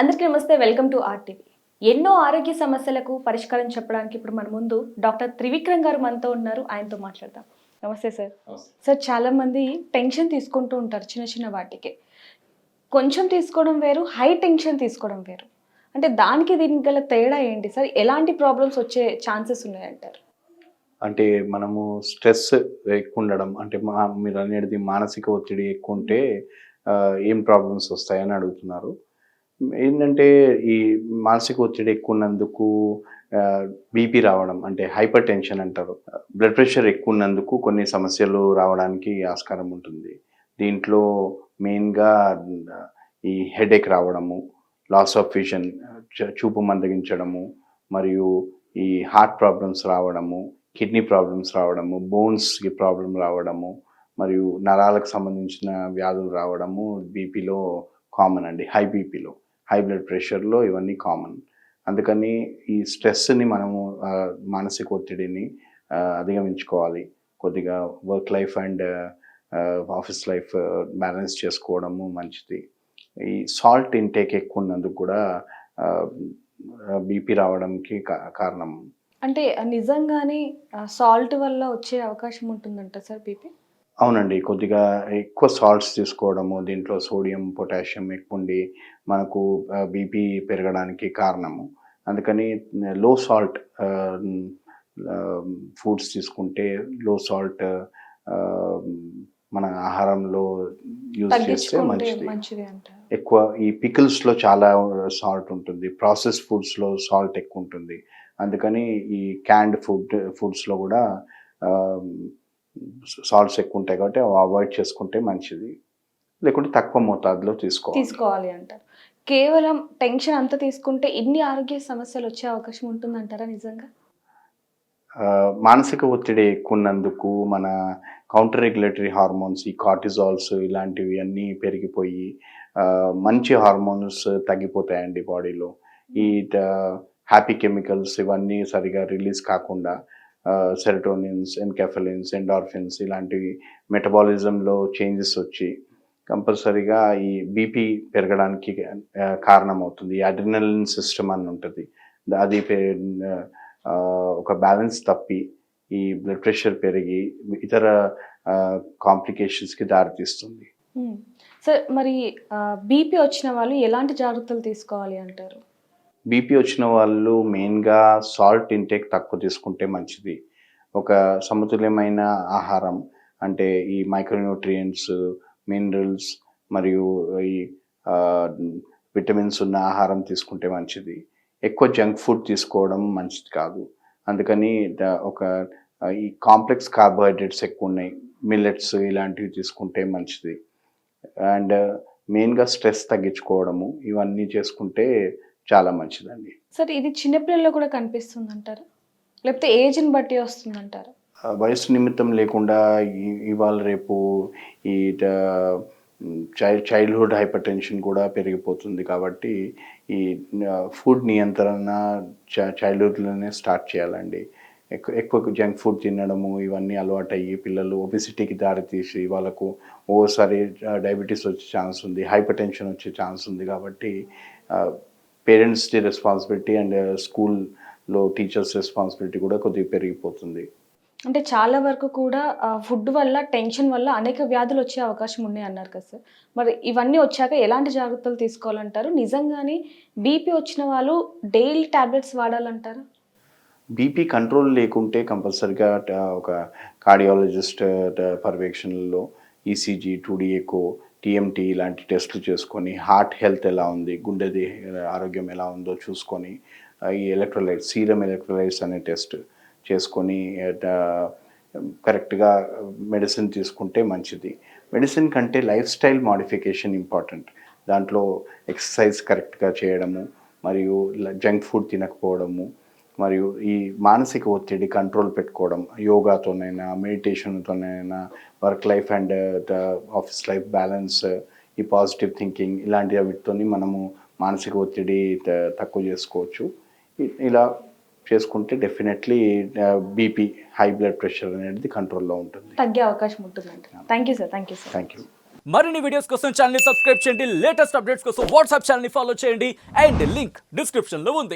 అందరికీ నమస్తే welcome to RTV. ఎన్నో ఆరోగ్య సమస్యలకు పరిష్కారం చెప్పడానికి ఇప్పుడు మన ముందు డాక్టర్ త్రివిక్రమ్ గారు మనతో ఉన్నారు ఆయనతో మాట్లాడదాం. నమస్తే సార్. సార్ చాలా మంది టెన్షన్ తీసుకుంటూ ఉంటారు చిన్న చిన్న వాటికి. కొంచెం తీసుకోవడం వేరు హై టెన్షన్ తీసుకోవడం వేరు. అంటే దానికి దీనికి గల తేడా ఏంటి సార్? ఎలాంటి ప్రాబ్లమ్స్ వచ్చే ఛాన్సెస్ ఉన్నాయంటారు? అంటే మనము స్ట్రెస్ ఎక్కువ ఉండడం అంటే మా మీరు అనేది మానసిక ఒత్తిడి ఎక్కువ ఉంటే ఏం ప్రాబ్లమ్స్ వస్తాయని అడుగుతున్నారు. ఏంటంటే ఈ మానసిక ఒత్తిడి ఎక్కువ ఉన్నందుకు బీపీ రావడం అంటే హైపర్ టెన్షన్ అంటారు. బ్లడ్ ప్రెషర్ ఎక్కువ ఉన్నందుకు కొన్ని సమస్యలు రావడానికి ఆస్కారం ఉంటుంది. దీంట్లో మెయిన్గా ఈ హెడేక్ రావడము లాస్ ఆఫ్ విజన్ చూపు మందగించడము మరియు ఈ హార్ట్ ప్రాబ్లమ్స్ రావడము కిడ్నీ ప్రాబ్లమ్స్ రావడము బోన్స్కి ప్రాబ్లం రావడము మరియు నరాలకు సంబంధించిన వ్యాధులు రావడము బీపీలో కామన్ అండి హై బీపీలో హై బ్లడ్ ప్రెషర్లో ఇవన్నీ కామన్ అందుకని ఈ స్ట్రెస్ని మనము మానసిక ఒత్తిడిని అధిగమించుకోవాలి. కొద్దిగా work life and office life balance చేసుకోవడము మంచిది. ఈ సాల్ట్ ఇంటేక్ ఎక్కువ ఉన్నందుకు కూడా బీపీ రావడానికి కా- కారణం. అంటే నిజంగానే సాల్ట్ వల్ల వచ్చే అవకాశం ఉంటుందంట సార్ బీపీ అవునండి. కొద్దిగా ఎక్కువ సాల్ట్స్ తీసుకోవడము దీంట్లో సోడియం పొటాషియం ఎక్కువ ఉండి మనకు బీపీ పెరగడానికి కారణము. అందుకని లో సాల్ట్ ఫుడ్స్ తీసుకుంటే లో సాల్ట్ మన ఆహారంలో యూజ్ చేస్తే మంచిది. ఎక్కువ ఈ పికిల్స్లో చాలా సాల్ట్ ఉంటుంది. ప్రాసెస్ ఫుడ్స్లో సాల్ట్ ఎక్కువ ఉంటుంది అందుకని ఈ క్యాండ్ ఫుడ్ ఫుడ్స్లో కూడా సాల్ట్స్ ఎక్కువ ఉంటాయి కాబట్టి అవాయిడ్ చేసుకుంటే మంచిది. లేకుంటే తక్కువ మోతాదులో తీసుకోవాలి. తీసుకోవాలి అంటారు. కేవలం టెన్షన్ అంతా తీసుకుంటే ఇన్ని ఆరోగ్య సమస్యలు వచ్చే అవకాశం ఉంటుందంటారా నిజంగా? మానసిక ఒత్తిడి ఎక్కువ ఉన్నందుకు మన కౌంటర్ రెగ్యులేటరీ హార్మోన్స్ ఈ కార్టిజాల్స్ ఇలాంటివి అన్నీ పెరిగిపోయి మంచి హార్మోన్స్ తగ్గిపోతాయండి బాడీలో ఈ హ్యాపీ కెమికల్స్ ఇవన్నీ సరిగా రిలీజ్ కాకుండా సెరటోనిన్స్ ఎన్కెఫలిన్స్ ఎండార్ఫిన్స్ ఇలాంటివి మెటబాలిజంలో చేంజెస్ వచ్చి కంపల్సరీగా ఈ బీపీ పెరగడానికి కారణమవుతుంది. అడ్రినలిన్ సిస్టమ్ అని ఉంటుంది. అది ఒక బ్యాలెన్స్ తప్పి ఈ బ్లడ్ ప్రెషర్ పెరిగి ఇతర కాంప్లికేషన్స్కి దారితీస్తుంది. సార్ మరి బీపీ వచ్చిన వాళ్ళు ఎలాంటి జాగ్రత్తలు తీసుకోవాలి అంటారు? బీపీ వచ్చిన వాళ్ళు మెయిన్గా సాల్ట్ ఇంటేక్ తక్కువ తీసుకుంటే మంచిది. ఒక సమతుల్యమైన ఆహారం అంటే ఈ మైక్రోన్యూట్రియంట్స్ మినరల్స్ మరియు ఈ విటమిన్స్ ఉన్న ఆహారం తీసుకుంటే మంచిది. ఎక్కువ జంక్ ఫుడ్ తీసుకోవడం మంచిది కాదు. అందుకని ఒక ఈ కాంప్లెక్స్ కార్బోహైడ్రేట్స్ ఎక్కువ ఉన్నాయి. మిల్లెట్స్ ఇలాంటివి తీసుకుంటే మంచిది. అండ్ మెయిన్గా స్ట్రెస్ తగ్గించుకోవడము ఇవన్నీ చేసుకుంటే చాలా మంచిదండి. సార్ ఇది చిన్నపిల్లల్లో కూడా కనిపిస్తుంది అంటారా లేకపోతే ఏజ్ని బట్టి వస్తుంది అంటారా వయసు నిమిత్తం లేకుండా ఇవాళ రేపు ఈ చైల్డ్ చైల్డ్హుడ్ హైపర్ టెన్షన్ కూడా పెరిగిపోతుంది కాబట్టి ఈ ఫుడ్ నియంత్రణ చైల్డ్హుడ్లోనే స్టార్ట్ చేయాలండి. ఎక్కువ ఎక్కువ జంక్ ఫుడ్ తినడము ఇవన్నీ అలవాటు అయ్యి పిల్లలు ఒబిసిటీకి దారితీసి వాళ్ళకు ఓసారి డయాబెటీస్ వచ్చే ఛాన్స్ ఉంది హైపర్ టెన్షన్ వచ్చే ఛాన్స్ ఉంది కాబట్టి పేరెంట్స్ది రెస్పాన్సిబిలిటీ అండ్ స్కూల్లో టీచర్స్ రెస్పాన్సిబిలిటీ కూడా కొద్దిగా పెరిగిపోతుంది. అంటే చాలా వరకు కూడా ఫుడ్ వల్ల టెన్షన్ వల్ల అనేక వ్యాధులు వచ్చే అవకాశం ఉన్నాయి అన్నారు కదా సార్ మరి ఇవన్నీ వచ్చాక ఎలాంటి జాగ్రత్తలు తీసుకోవాలంటారు? నిజంగానే బీపీ వచ్చిన వాళ్ళు డైలీ టాబ్లెట్స్ వాడాలంటారా? బీపీ కంట్రోల్ లేకుంటే కంపల్సరిగా ఒక కార్డియాలజిస్ట్ పర్యవేక్షణలో E ECG two D echo TMT ఇలాంటి టెస్టులు చేసుకొని హార్ట్ హెల్త్ ఎలా ఉంది గుండెది ఆరోగ్యం ఎలా ఉందో చూసుకొని ఈ ఎలక్ట్రోలైట్స్ సీరం ఎలక్ట్రోలైట్స్ అనే టెస్ట్ చేసుకొని కరెక్ట్గా మెడిసిన్ తీసుకుంటే మంచిది. మెడిసిన్ కంటే లైఫ్ స్టైల్ మాడిఫికేషన్ ఇంపార్టెంట్. దాంట్లో ఎక్సర్సైజ్ కరెక్ట్గా చేయడము మరియు జంక్ ఫుడ్ తినకపోవడము మరియు ఈ మానసిక ఒత్తిడి కంట్రోల్ పెట్టుకోవడం యోగాతోనైనా మెడిటేషన్తోనైనా work life and office life balance ఈ పాజిటివ్ థింకింగ్ ఇలాంటి వీటితోని మనము మానసిక ఒత్తిడి తక్కువ చేసుకోవచ్చు. ఇలా చేసుకుంటే definitely BP high blood pressure అనేది కంట్రోల్లో ఉంటుంది. తగ్గే అవకాశం ఉంటుందంట thank you sir thank you sir. Thank you మరిన్ని వీడియోస్ కోసం ఛానల్ సబ్స్క్రైబ్ చేయండి. లేటెస్ట్ అప్డేట్స్ కోసం వాట్సాప్ ఛానల్ ఫాలో చేయండి. అండ్ లింక్ డిస్క్రిప్షన్లో ఉంది.